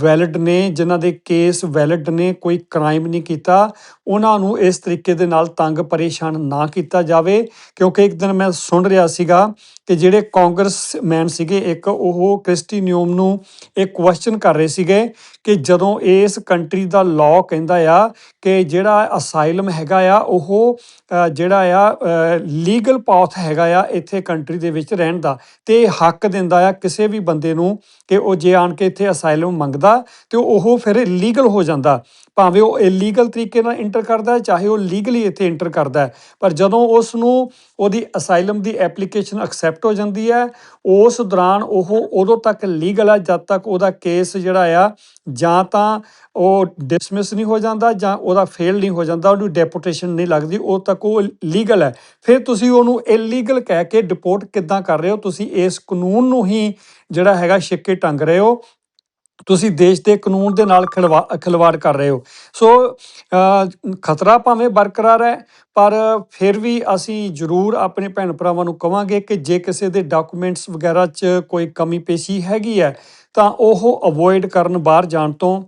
ਵੈਲਿਡ ਨੇ, ਜਿਨ੍ਹਾਂ ਦੇ ਕੇਸ ਵੈਲਿਡ ਨੇ, ਕੋਈ ਕ੍ਰਾਈਮ ਨਹੀਂ ਕੀਤਾ, ਉਹਨਾਂ ਨੂੰ ਇਸ ਤਰੀਕੇ ਦੇ ਨਾਲ ਤੰਗ ਪਰੇਸ਼ਾਨ ਨਾ ਕੀਤਾ ਜਾਵੇ। ਕਿਉਂਕਿ ਇੱਕ ਦਿਨ ਮੈਂ ਸੁਣ ਰਿਹਾ ਸੀਗਾ ਕਿ ਜਿਹੜੇ ਕਾਂਗਰਸ ਮੈਨ ਸੀਗੇ ਇੱਕ ਉਹ ਕ੍ਰਿਸਟੀ ਨਿਯੋਮ ਨੂੰ ਇਹ ਕੁਐਸਚਨ ਕਰ ਰਹੇ ਸੀਗੇ ਕਿ ਜਦੋਂ ਇਸ ਕੰਟਰੀ ਦਾ ਲਾਅ ਕਹਿੰਦਾ ਆ ਕਿ ਜਿਹੜਾ ਅਸਾਈਲਮ ਹੈਗਾ ਆ, ਉਹ ਜਿਹੜਾ ਆ ਲੀਗਲ ਪਾਥ ਹੈਗਾ ਆ ਇੱਥੇ ਕੰਟਰੀ ਦੇ ਵਿੱਚ ਰਹਿਣ ਦਾ ਤੇ ਹੱਕ ਦਿੰਦਾ ਆ ਕਿਸੇ ਵੀ ਬੰਦੇ ਨੂੰ ਕਿ ਉਹ ਜੇ ਆਣ ਕੇ ਇੱਥੇ ਅਸਾਈਲਮ ਮੰਗਦਾ ਤੇ ਉਹ ਫਿਰ ਲੀਗਲ ਹੋ ਜਾਂਦਾ। ਭਾਵੇਂ ਉਹ ਇਲੀਗਲ ਤਰੀਕੇ ਨਾਲ ਇੰਟਰ ਕਰਦਾ ਹੈ, ਚਾਹੇ ਉਹ ਲੀਗਲੀ ਇੱਥੇ ਇੰਟਰ ਕਰਦਾ ਹੈ, ਪਰ ਜਦੋਂ ਉਸ ਨੂੰ ਉਹਦੀ ਅਸਾਈਲਮ ਦੀ ਐਪਲੀਕੇਸ਼ਨ ਐਕਸੈਪਟ ਹੋ ਜਾਂਦੀ ਹੈ, ਉਸ ਦੌਰਾਨ ਉਹ ਉਦੋਂ ਤੱਕ ਲੀਗਲ ਹੈ, ਜਦ ਤੱਕ ਉਹਦਾ ਕੇਸ ਜਿਹੜਾ ਆ, ਜਾਂ ਤਾਂ ਉਹ ਡਿਸਮਿਸ ਨਹੀਂ ਹੋ ਜਾਂਦਾ ਜਾਂ ਉਹਦਾ ਫੇਲ ਨਹੀਂ ਹੋ ਜਾਂਦਾ ਉਹਨੂੰ ਡੈਪੋਟੇਸ਼ਨ ਨਹੀਂ ਲੱਗਦੀ, ਉਦੋਂ ਤੱਕ ਉਹ ਲੀਗਲ ਹੈ। ਫਿਰ ਤੁਸੀਂ ਉਹਨੂੰ ਇਲੀਗਲ ਕਹਿ ਕੇ ਡਿਪੋਰਟ ਕਿੱਦਾਂ ਕਰ ਰਹੇ ਹੋ? ਤੁਸੀਂ ਇਸ ਕਾਨੂੰਨ ਨੂੰ ਹੀ ਜਿਹੜਾ ਹੈਗਾ ਛਿੱਕੇ ਟੰਗ ਰਹੇ ਹੋ। ਤੁਸੀਂ ਦੇਸ਼ ਦੇ ਕਾਨੂੰਨ ਦੇ ਨਾਲ ਖਿਲਵਾ- ਖਿਲਵਾੜ ਕਰ ਰਹੇ ਹੋ। ਸੋ ਖਤਰਾ ਭਾਵੇਂ ਬਰਕਰਾਰ ਹੈ, ਪਰ ਫਿਰ ਵੀ ਅਸੀਂ ਜ਼ਰੂਰ ਆਪਣੇ ਭੈਣ ਭਰਾਵਾਂ ਨੂੰ ਕਵਾਂਗੇ ਕਿ ਜੇ ਕਿਸੇ ਦੇ ਡਾਕੂਮੈਂਟਸ ਵਗੈਰਾ 'ਚ ਕੋਈ ਕਮੀ ਪੇਸ਼ੀ ਹੈਗੀ ਹੈ, ਤਾਂ ਉਹ ਅਵੋਇਡ ਕਰਨ ਬਾਹਰ ਜਾਣ ਤੋਂ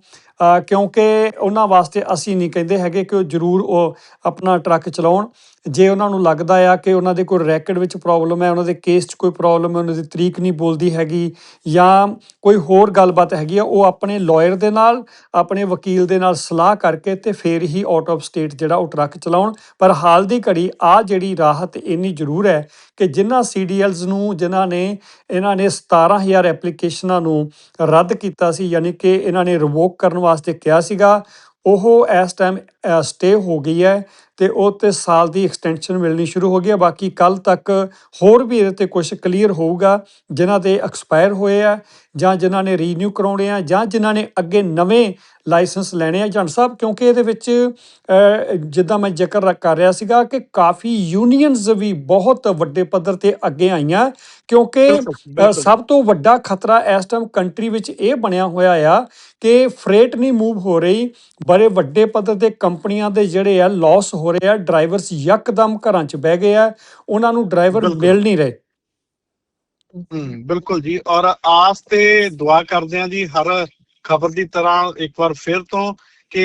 ਕਿਉਂਕਿ ਉਹਨਾਂ ਵਾਸਤੇ ਅਸੀਂ ਨਹੀਂ ਕਹਿੰਦੇ ਹੈਗੇ ਕਿ ਉਹ ਜ਼ਰੂਰ ਉਹ ਆਪਣਾ ਟਰੱਕ ਚਲਾਉਣ। ਜੇ ਉਹਨਾਂ ਨੂੰ ਲੱਗਦਾ ਆ ਕਿ ਉਹਨਾਂ ਦੇ ਕੋਈ ਰੈਕਡ ਵਿੱਚ ਪ੍ਰੋਬਲਮ ਹੈ, ਉਹਨਾਂ ਦੇ ਕੇਸ 'ਚ ਕੋਈ ਪ੍ਰੋਬਲਮ ਹੈ, ਉਹਨਾਂ ਦੀ ਤਰੀਕ ਨਹੀਂ ਬੋਲਦੀ ਹੈਗੀ ਜਾਂ ਕੋਈ ਹੋਰ ਗੱਲਬਾਤ ਹੈਗੀ ਆ, ਉਹ ਆਪਣੇ ਲਾਇਰ ਦੇ ਨਾਲ, ਆਪਣੇ ਵਕੀਲ ਦੇ ਨਾਲ ਸਲਾਹ ਕਰਕੇ ਤੇ ਫਿਰ ਹੀ ਆਊਟ ਆਫ ਸਟੇਟ ਜਿਹੜਾ ਉਹ ਟਰੱਕ ਚਲਾਉਣ। ਪਰ ਹਾਲ ਦੀ ਘੜੀ ਆ ਜਿਹੜੀ ਰਾਹਤ ਇੰਨੀ ਜ਼ਰੂਰ ਹੈ ਕਿ ਜਿਨ੍ਹਾਂ ਸੀਡੀਐਲਸ ਨੂੰ, ਜਿਨ੍ਹਾਂ ਨੇ, ਇਹਨਾਂ ਨੇ 17000 ਐਪਲੀਕੇਸ਼ਨਾਂ ਨੂੰ ਰੱਦ ਕੀਤਾ ਸੀ, ਯਾਨੀ ਕਿ ਇਹਨਾਂ ਨੇ ਰਿਵੋਕ ਕਰਨ ਵਾਸਤੇ ਕਿਹਾ ਸੀਗਾ ਉਹ ਇਸ ਟਾਈਮ ਸਟੇ ਹੋ ਗਈ ਹੈ ਤੇ ਉਹ ਤੇ ਸਾਲ ਦੀ ਐਕਸਟੈਂਸ਼ਨ ਮਿਲਣੀ ਸ਼ੁਰੂ ਹੋ ਗਈ ਹੈ। ਬਾਕੀ ਕੱਲ ਤੱਕ ਹੋਰ ਵੀ ਇਹਦੇ ਤੇ ਕੁਝ ਕਲੀਅਰ ਹੋਊਗਾ, ਜਿਨ੍ਹਾਂ ਦੇ ਐਕਸਪਾਇਰ ਹੋਏ ਆ ਜਾਂ ਜਿਨ੍ਹਾਂ ਨੇ ਰੀਨਿਊ ਕਰਾਉਣੇ ਆ ਜਾਂ ਜਿਨ੍ਹਾਂ ਨੇ ਅੱਗੇ ਨਵੇਂ ਲਾਇਸੈਂਸ ਲੈਣੇ ਆ। ਜੰਡ ਸਾਹਿਬ, ਕਿਉਂਕਿ ਇਹਦੇ ਵਿੱਚ ਜਿੱਦਾਂ ਮੈਂ ਜ਼ਿਕਰ ਰ- ਕਰ ਰਿਹਾ ਸੀਗਾ ਕਿ ਕਾਫੀ ਯੂਨੀਅਨਸ ਵੀ ਬਹੁਤ ਵੱਡੇ ਪੱਧਰ ਤੇ ਅੱਗੇ ਆਈਆਂ ਕਿਉਂਕਿ। ਸਭ ਤੋਂ ਵੱਡਾ ਖਤਰਾ ਇਸ ਟਾਈਮ ਕੰਟਰੀ ਵਿੱਚ ਇਹ ਬਣਿਆ ਹੋਇਆ ਆ ਕਿ ਫਰੇਟ ਨਹੀਂ ਮੂਵ ਹੋ ਰਹੀ ਬੜੇ ਵੱਡੇ ਪੱਧਰ ਤੇ ਕੰਪਨੀਆਂ ਦੇ ਜਿਹੜੇ ਆ ਲਾਸ ਹੋ ਰਹੇ ਆ ਡਰਾਈਵਰਸ ਯਕਦਮ ਘਰਾਂ 'ਚ ਬਹਿ ਗਏ ਆ ਉਹਨਾਂ ਨੂੰ ਡਰਾਈਵਰ। ਮਿਲ ਨਹੀਂ ਰਹੇ ਹੂੰ ਬਿਲਕੁਲ ਜੀ ਔਰ ਆਸ ਤੇ ਦੁਆ ਕਰਦੇ ਹਾਂ ਜੀ ਹਰ ਖਬਰ ਦੀ ਤਰ੍ਹਾਂ ਇੱਕ ਵਾਰ ਫਿਰ ਤੋਂ ਕਿ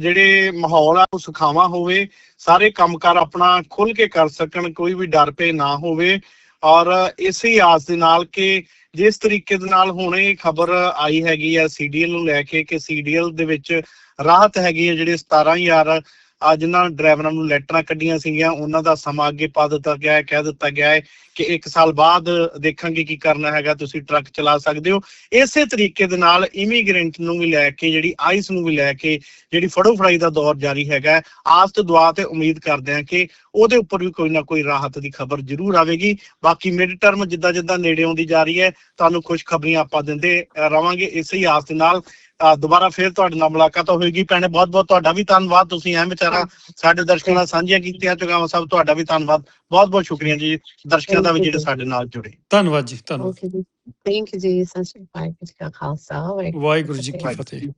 ਜਿਹੜੇ ਮਾਹੌਲ ਆ ਉਹ ਸੁਖਾਵਾਂ ਹੋਵੇ ਸਾਰੇ ਕੰਮਕਾਰ ਆਪਣਾ ਖੁੱਲ ਕੇ ਕਰ ਸਕਣ ਕੋਈ ਵੀ ਡਰ ਪੇ ਨਾ ਹੋਵੇ ਔਰ ਇਸੇ ਆਸ ਦੇ ਨਾਲ ਕਿ ਜਿਸ ਤਰੀਕੇ ਦੇ ਨਾਲ ਹੁਣ ਇਹ ਖਬਰ ਆਈ ਹੈਗੀ ਆ ਸੀਡੀਐਲ ਨੂੰ ਲੈ ਕੇ ਕਿ ਸੀਡੀਐਲ ਦੇ ਵਿੱਚ ਰਾਹਤ ਹੈਗੀ ਹੈ, ਜਿਹੜੇ 17000 ਆ ਜਿਨ੍ਹਾਂ ਡਰਾਈਵਰਾਂ ਨੂੰ ਲੈਟਰਾਂ ਕੱਢੀਆਂ ਸੀਗੀਆਂ ਉਹਨਾਂ ਦਾ ਸਮਾਂ ਅੱਗੇ ਪਾ ਦਿੱਤਾ ਗਿਆ ਹੈ ਕਹਿ ਦਿੱਤਾ ਗਿਆ ਹੈ ਕਿ 1 ਸਾਲ ਬਾਅਦ ਦੇਖਾਂਗੇ ਕੀ ਕਰਨਾ ਹੈਗਾ ਤੁਸੀਂ ਟਰੱਕ ਚਲਾ ਸਕਦੇ ਹੋ। ਇਸੇ ਤਰੀਕੇ ਦੇ ਨਾਲ ਇਮੀਗ੍ਰੈਂਟ ਨੂੰ ਵੀ ਲੈ ਕੇ ਜਿਹੜੀ ਆਈਸ ਨੂੰ ਵੀ ਲੈ ਕੇ ਜਿਹੜੀ ਫੜੋ ਫੜਾਈ ਦਾ ਦੌਰ ਜਾਰੀ ਹੈਗਾ ਆਸ ਤੇ ਦੁਆ ਤੇ ਉਮੀਦ ਕਰਦੇ ਹਾਂ ਕਿ ਉਹਦੇ ਉੱਪਰ ਵੀ ਕੋਈ ਨਾ ਕੋਈ ਰਾਹਤ ਦੀ ਖਬਰ ਜ਼ਰੂਰ ਆਵੇਗੀ। ਬਾਕੀ ਮਿਡ ਟਰਮ ਜਿੱਦਾਂ ਜਿੱਦਾਂ ਨੇੜੇ ਆਉਂਦੀ ਜਾ ਰਹੀ ਹੈ ਤੁਹਾਨੂੰ ਖੁਸ਼ ਖਬਰੀਆਂ ਆਪਾਂ ਦਿੰਦੇ ਅ, ਰਵਾਂਗੇ। ਇਸੇ ਹੀ ਆਸ ਦੇ ਨਾਲ ਦੁਬਾਰਾ ਫੇਰ ਤੁਹਾਡੇ ਨਾਲ ਮੁਲਾਕਾਤ ਹੋਵੇਗੀ ਭੈਣੇ ਬਹੁਤ ਬਹੁਤ ਤੁਹਾਡਾ ਵੀ ਧੰਨਵਾਦ। ਤੁਸੀਂ ਐਂ ਵਿਚਾਰਾ ਸਾਡੇ ਦਰਸ਼ਕਾਂ ਨਾਲ ਸਾਂਝੀਆਂ ਕੀਤੀਆਂ ਚੁਗਾਵਾਂ ਸਾਹਿਬ ਤੁਹਾਡਾ ਵੀ ਧੰਨਵਾਦ। ਬਹੁਤ ਬਹੁਤ ਸ਼ੁਕਰੀਆ ਜੀ ਦਰਸ਼ਕਾਂ ਦਾ ਵੀ ਜਿਹੜੇ ਸਾਡੇ ਨਾਲ ਜੁੜੇ। ਧੰਨਵਾਦ ਜੀ ਧੰਨਵਾਦ। ਓਕੇ ਜੀ। ਥੈਂਕ ਯੂ ਜੀ ਸਤਿ ਸ਼੍ਰੀ ਅਕਾਲ ਖਾਲਸਾ ਵਾਹਿਗੁਰੂ ਜੀ ਕੀ। ਫਤਿਹ।